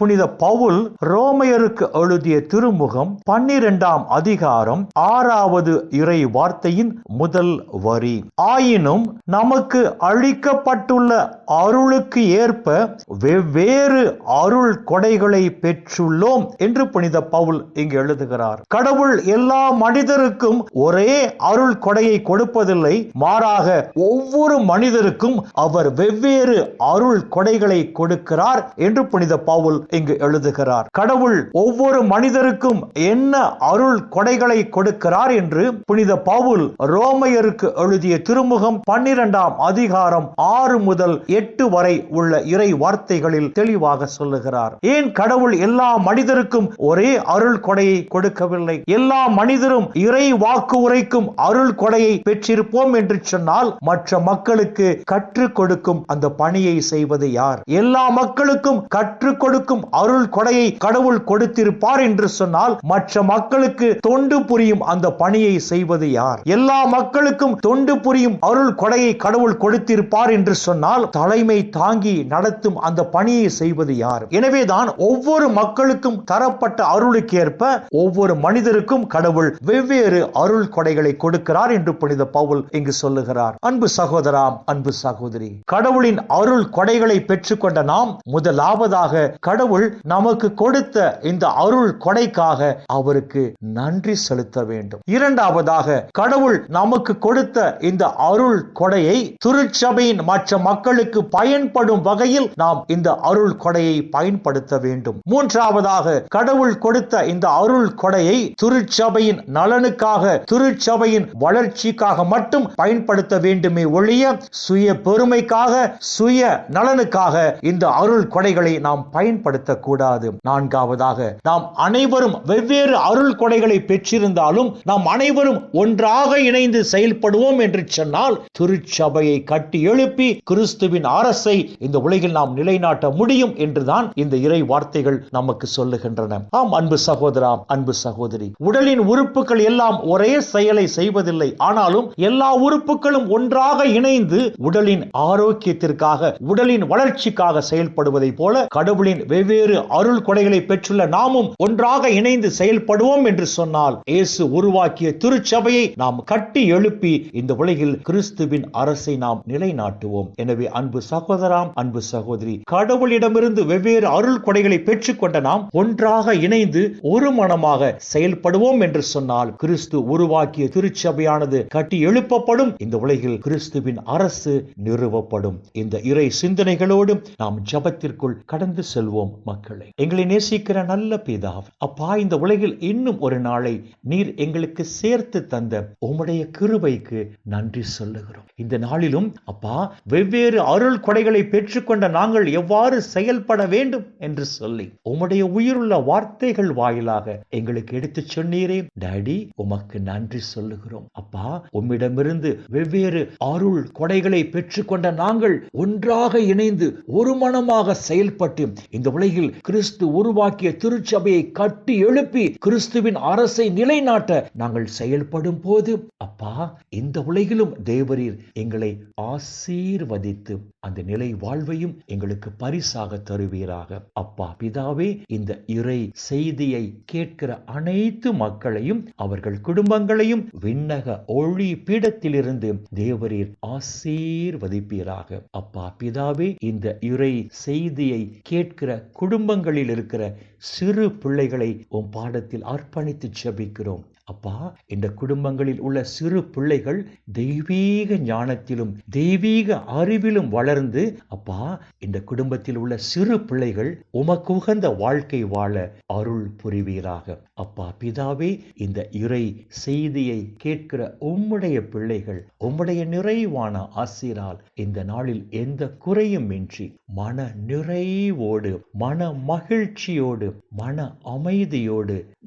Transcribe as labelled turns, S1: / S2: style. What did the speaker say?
S1: புனித பவுல் ரோமையருக்கு எழுதிய திருமுகம் பன்னிரெண்டாம் அதிகாரம் ஆறாவது இறை வார்த்தையின் முதல் வரி. ஆயினும் நமக்கு அளிக்கப்பட்டுள்ள அருளுக்கு ஏற்ப வெவ்வேறு அருள் கொடைகளை பெற்றுள்ளோம் என்று புனித பவுல் இங்கு எழுதுகிறார். கடவுள் எல்லா மனிதருக்கும் ஒரே அருள் கொடையை கொடுப்பதில்லை மாறாக ஒவ்வொரு மனிதருக்கும் அவர் வெவ்வேறு அருள் கொடைகளை கொடுக்கிறார் என்று புனித பவுல் இங்கு எழுதுகிறார். கடவுள் ஒவ்வொரு மனிதருக்கும் என்ன அருள் கொடைகளை கொடுக்கிறார்? என்று புனித பவுல் ரோமையருக்கு எழுதிய திருமுகம் பன்னிரெண்டாம் அதிகாரம் ஆறு முதல் எட்டு வரை உள்ள இறை வார்த்தைகளில் தெளிவாக சொல்லுகிறார். ஏன் கடவுள் எல்லா மனிதருக்கும் ஒரே அருள் கொடையை கொடுக்கவில்லை? எல்லா மனிதரும் இறை வாக்கு உரைக்கும் அருள் கொடையை பெற்றிருப்போம் என்று சொன்னால் மற்ற மக்களுக்கு கற்றுக் கொடுக்கும் அந்த பணியை செய்வது யார்? எல்லா மக்களுக்கும் கற்றுக் கொடுக்கும் அருள் கொடையை கடவுள் கொடுத்திருப்பார் என்று சொன்னால் மற்ற மக்களுக்கு தொண்டு புரியும் அந்த பணியை செய்வது யார்? எல்லா மக்களுக்கும் தொண்டு புரியும் அருள் கொடையை கடவுள் கொடுத்திருப்பார் என்று சொன்னால் தலைமை தாங்கி நடத்தும் அந்த பணியை செய்வது யார்? எனவேதான் ஒவ்வொரு மக்களுக்கும் தரப்பட்ட அருளுக்கு ஏற்ப ஒவ்வொரு மனிதருக்கும் கடவுள் வெவ்வேறு அருள் கொடைகளை கொடுக்கிறார் என்று புனித பவுல் இங்கு சொல்லுகிறார். அன்பு சகோதரா அன்பு சகோதரி கடவுளின் அருள் கொடைகளை பெற்றுக்கொண்ட நாம் முதலாவதாக கடவுள் கடவுள் நமக்கு கொடுத்த இந்த அருள் கொடைக்காக அவருக்கு நன்றி செலுத்த வேண்டும். இரண்டாவதாக கடவுள் நமக்கு கொடுத்த இந்த அருள் கொடையை திருச்சபையின் மற்ற மக்களுக்கு பயன்படும் வகையில் நாம் இந்த அருள் கொடையை பயன்படுத்த வேண்டும். மூன்றாவதாக கடவுள் கொடுத்த இந்த அருள் கொடையை திருச்சபையின் நலனுக்காக திருச்சபையின் வளர்ச்சிக்காக மட்டும் பயன்படுத்த வேண்டுமே ஒழிய சுய பெருமைக்காக சுய நலனுக்காக இந்த அருள் கொடைகளை நாம் பயன்படுத்த பயன்படுத்தக்கூடாது. நான்காவதாக நாம் அனைவரும் வெவ்வேறு அருள் கொடைகளை பெற்றிருந்தாலும் நாம் அனைவரும் ஒன்றாக இணைந்து செயல்படுவோம் என்று சொன்னால் திருச்சபையை கட்டி எழுப்பி கிறிஸ்துவின் அரசை இந்த உலகில் நாம் நிலைநாட்ட முடியும் என்றுதான் இந்த இறை வார்த்தைகள் நமக்கு சொல்லுகின்றன. ஆம் அன்பு சகோதரா அன்பு சகோதரி உடலின் உறுப்புகள் எல்லாம் ஒரே செயலை செய்வதில்லை. ஆனாலும் எல்லா உறுப்புகளும் ஒன்றாக இணைந்து உடலின் ஆரோக்கியத்திற்காக உடலின் வளர்ச்சிக்காக செயல்படுவதை போல கடவுளின் வெவ்வேறு அருள் கொடைகளை பெற்றுள்ள நாமும் ஒன்றாக இணைந்து செயல்படுவோம் என்று சொன்னால் இயேசு உருவாக்கிய திருச்சபையை நாம் கட்டி எழுப்பி இந்த உலகில் கிறிஸ்துவின் அரசை நாம் நிலைநாட்டுவோம். எனவே அன்பு சகோதராம் அன்பு சகோதரி கடவுளிடமிருந்து வெவ்வேறு அருள் கொடைகளை பெற்றுக்கொண்ட நாம் ஒன்றாக இணைந்து ஒரு மனமாக செயல்படுவோம் என்று சொன்னால் கிறிஸ்து உருவாக்கிய திருச்சபையானது கட்டி எழுப்பப்படும். இந்த உலகில் கிறிஸ்துவின் அரசு நிறுவப்படும். இந்த இறை சிந்தனைகளோடு நாம் ஜபத்திற்குள் கடந்து செல்வோம். மக்களை. எங்களை நேசிக்கிற நல்ல பிதா அப்பா இந்த உலகில் இன்னும் ஒரு நாளை நீர் எங்களுக்கு சேர்த்து தந்த உம்முடைய கிருபைக்கு நன்றி சொல்லுகிறோம். இந்த நாளிலும் அப்பா வெவ்வேறு அருள் கொடைகளை பெற்றுக்கொண்ட நாங்கள் எவ்வாறு செயல்பட வேண்டும் என்று சொல்லி உம்முடைய உயிருள்ள வார்த்தைகள் வாயிலாக எங்களுக்கு எடுத்து சொன்னீரே. டாடி உமக்கு நன்றி சொல்லுகிறோம். அப்பா உம்மிடமிருந்து வெவ்வேறு அருள் கொடைகளை பெற்றுக்கொண்ட நாங்கள் ஒன்றாக இணைந்து ஒரு மனமாக செயல்பட்டு இந்த உலகில் கிறிஸ்து உருவாக்கிய திருச்சபையை கட்டி எழுப்பி கிறிஸ்துவின் அரசை நிலைநாட்ட நாங்கள் செயல்படும் போது அப்பா இந்த உலகிலும் தேவரீர் எங்களை ஆசீர்வதித்து அந்த நிலை வாழ்வையும் எங்களுக்கு பரிசாக தருவீராக. அப்பா பிதாவே இந்த இறை செய்தியை கேட்கிற அனைத்து மக்களையும் அவர்கள் குடும்பங்களையும் விண்ணக ஒளி பீடத்திலிருந்து தேவரீர் ஆசீர்வதிப்பீராக. அப்பா பிதாவே இந்த இறை செய்தியை கேட்கிற குடும்பங்களில் இருக்கிற சிறு பிள்ளைகளை உன் பாடத்தில் அர்ப்பணித்து ஜெபிக்கிறோம் அப்பா இந்த குடும்பங்களில் உள்ள சிறு பிள்ளைகள் தெய்வீக ஞானத்திலும் தெய்வீக அறிவிலும் வளர்ந்து அப்பா இந்த குடும்பத்தில் உள்ள சிறு பிள்ளைகள் உமக்கு உகந்த வாழ்க்கை வாழ அருள் புரிவீராக. அப்பா பிதாவே இந்த இறை செய்தியை கேட்கிற உம்முடைய பிள்ளைகள் உம்முடைய நிறைவான ஆசிரால் இந்த நாளில் எந்த குறையும் இன்றி மன நிறைவோடு மன மகிழ்ச்சியோடு மன அமைதியோடு